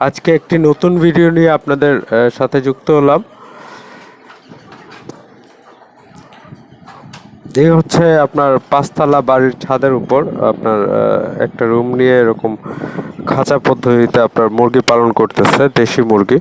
আজকে একটি নতুন ভিডিও নিয়ে আপনাদের সাথে যুক্ত হলাম। এই হচ্ছে আপনার পাঁচতলা বাড়ির ছাদের উপর। আপনার একটা রুম নিয়ে এরকম খাঁচা পদ্ধতিতে আপনার মুরগি পালন করতেছে, দেশি মুরগি।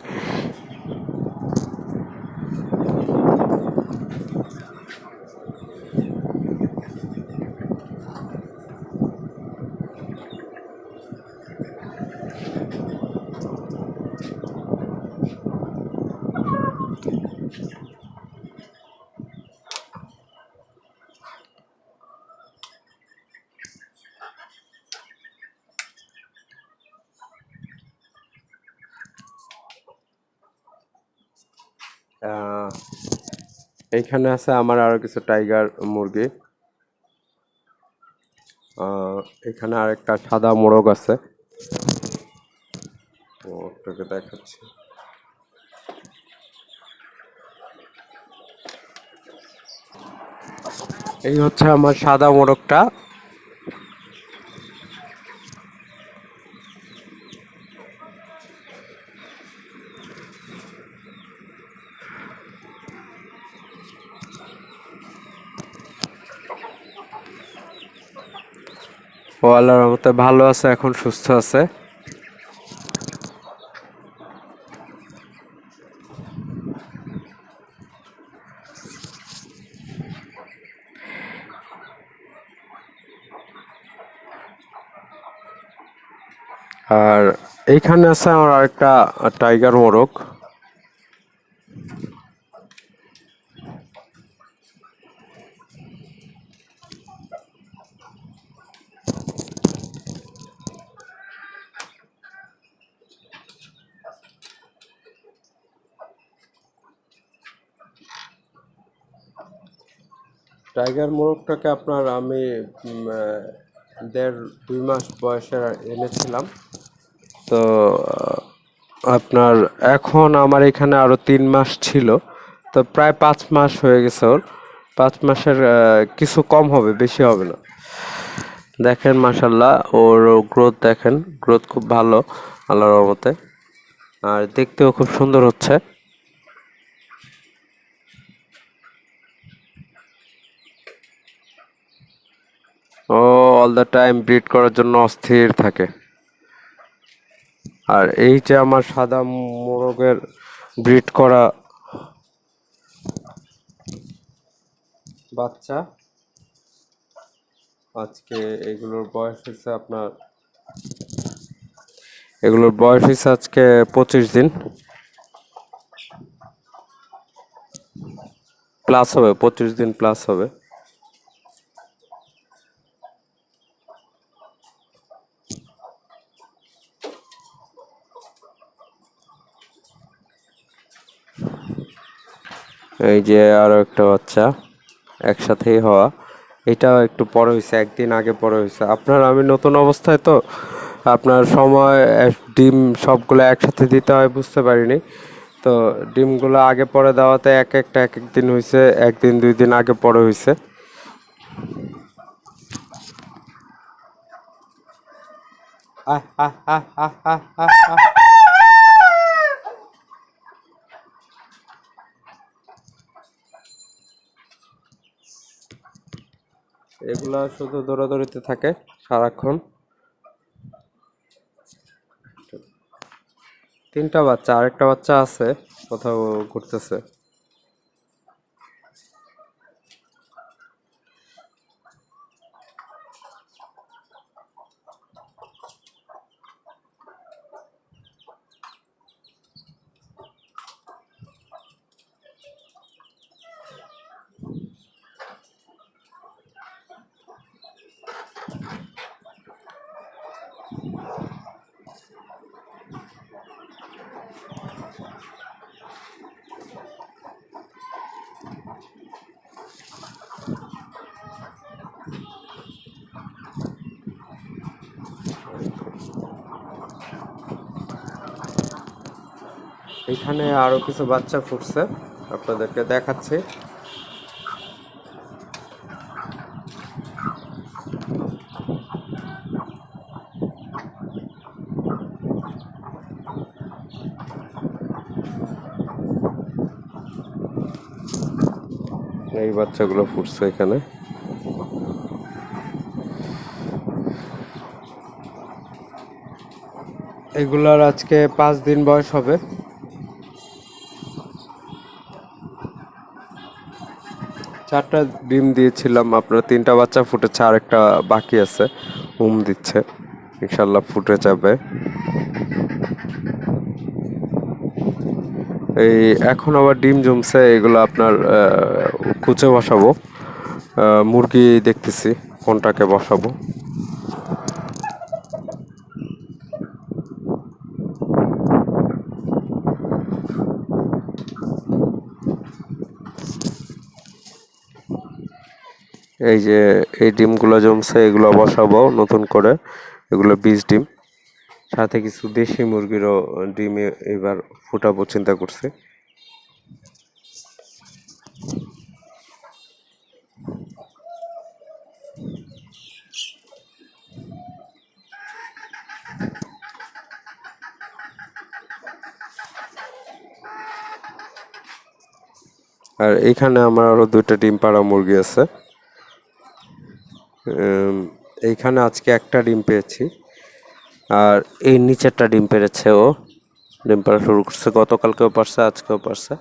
এইখানে আছে আমার আরও কিছু টাইগার মুরগি। এখানে আরেকটা সাদা মোরগ আছে। দেখাচ্ছি। এই হচ্ছে আমার সাদা মোরগটা। ও আল্লাহর রহমতে ভালো আছে, এখন সুস্থ আছে। আর এইখানে আছে আমার আরেকটা টাইগার মোরগ। টাইগার মোরগটাকে আপনার আমি দেড়, দুই মাস বয়সে এনেছিলাম। তো আপনার এখন আমার এখানে আরও তিন মাস ছিল। তো প্রায় পাঁচ মাস হয়ে গেছে ওর। পাঁচ মাসের কিছু কম হবে, বেশি হবে না। দেখেন মাসাল্লাহ ওর গ্রোথ দেখেন। গ্রোথ খুব ভালো, আল্লাহর রহমতে। আর দেখতেও খুব সুন্দর হচ্ছে ও অল দ্য টাইম ব্রিড করার জন্য অস্থির থাকে। আর এই যে আমার সাদা মোরগের ব্রিড করা বাচ্চা, আজকে এগুলোর বয়স হয়েছে আপনার, এগুলোর বয়স হয়েছে আজকে পঁচিশ দিন। প্লাস হবে, পঁচিশ দিন প্লাস হবে। এই যে আরও একটা বাচ্চা একসাথেই হওয়া। এটাও একটু পরে হয়েছে একদিন আগে পরে হয়েছে আপনার, আমি নতুন অবস্থায় তো, আপনার সময় ডিম সবগুলো একসাথে দিতে হয়, বুঝতে পারিনি। তো ডিমগুলো আগে পরে দেওয়াতে এক একটা এক এক দিন হয়েছে একদিন, দুই দিন আগে পরে হয়েছে আহ আহ আহ আহ আহ আহ। এগুলা শুধু দৌড়াদৌড়িতে থাকে সারাক্ষণ। তিনটা বাচ্চা আরেকটা বাচ্চা আছে কোথাও ঘুরতেছে। এখানে আরও কিছু বাচ্চা ফুটছে, আপনাদেরকে দেখাচ্ছি। এই বাচ্চাগুলো ফুটছে এখানে। এগুলার আজকে পাঁচ দিন বয়স হবে। চারটা ডিম দিয়েছিলাম, আপনার তিনটা বাচ্চা ফুটেছে আর একটা বাকি আছে। উম দিচ্ছে। ইনশাল্লাহ ফুটে যাবে। এই এখন আবার ডিম জমছে, এগুলো আপনার কুচে বসাবো। মুরগি দেখতেছি, কোনটাকে বসাবো। এই যে, এই ডিমগুলো জমছে এগুলো বসাবো নতুন করে। এগুলো বীজ ডিম। সাথে কিছু দেশি মুরগিরও ডিম এবার ফুটাবো, চিন্তা করছি। আর এখানে আমার আরও দুইটা ডিম পাড়া মুরগি আছে। এইখানে আজকে একটা ডিম পেয়েছি। আর এই নিচেরটা ডিম পেরেছে ও। ডিম পাড়া শুরু করছে। গতকালকেও পারছে, আজকেও পারছে।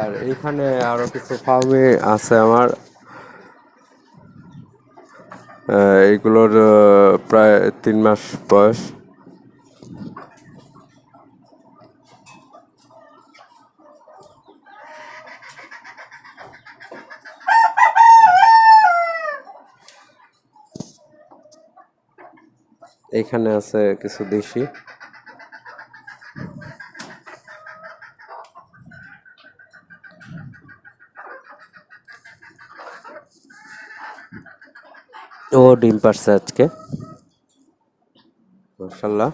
আর এইখানে আরও কিছু ফার্মে আছে আমার। এইগুলোর প্রায় তিন মাস বয়স। এখানে আছে কিছু দেশি। ও ডিম পারছে আজকে। মাশাল্লাহ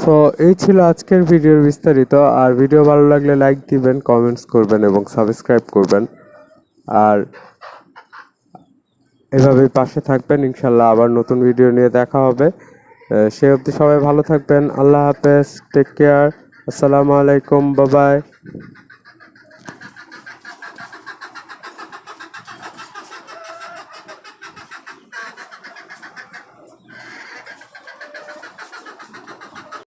সো এই ছিল আজকের ভিডিওর বিস্তারিত। আর ভিডিও ভালো লাগলে লাইক দিবেন কমেন্টস করবেন এবং সাবস্ক্রাইব করবেন। আর এভাবেই পাশে থাকবেন। ইনশাল্লাহ আবার নতুন ভিডিও নিয়ে দেখা হবে। সে অবধি সবাই ভালো থাকবেন। আল্লাহ হাফেজ। টেক কেয়ার আসসালামু আলাইকুম। বাবাই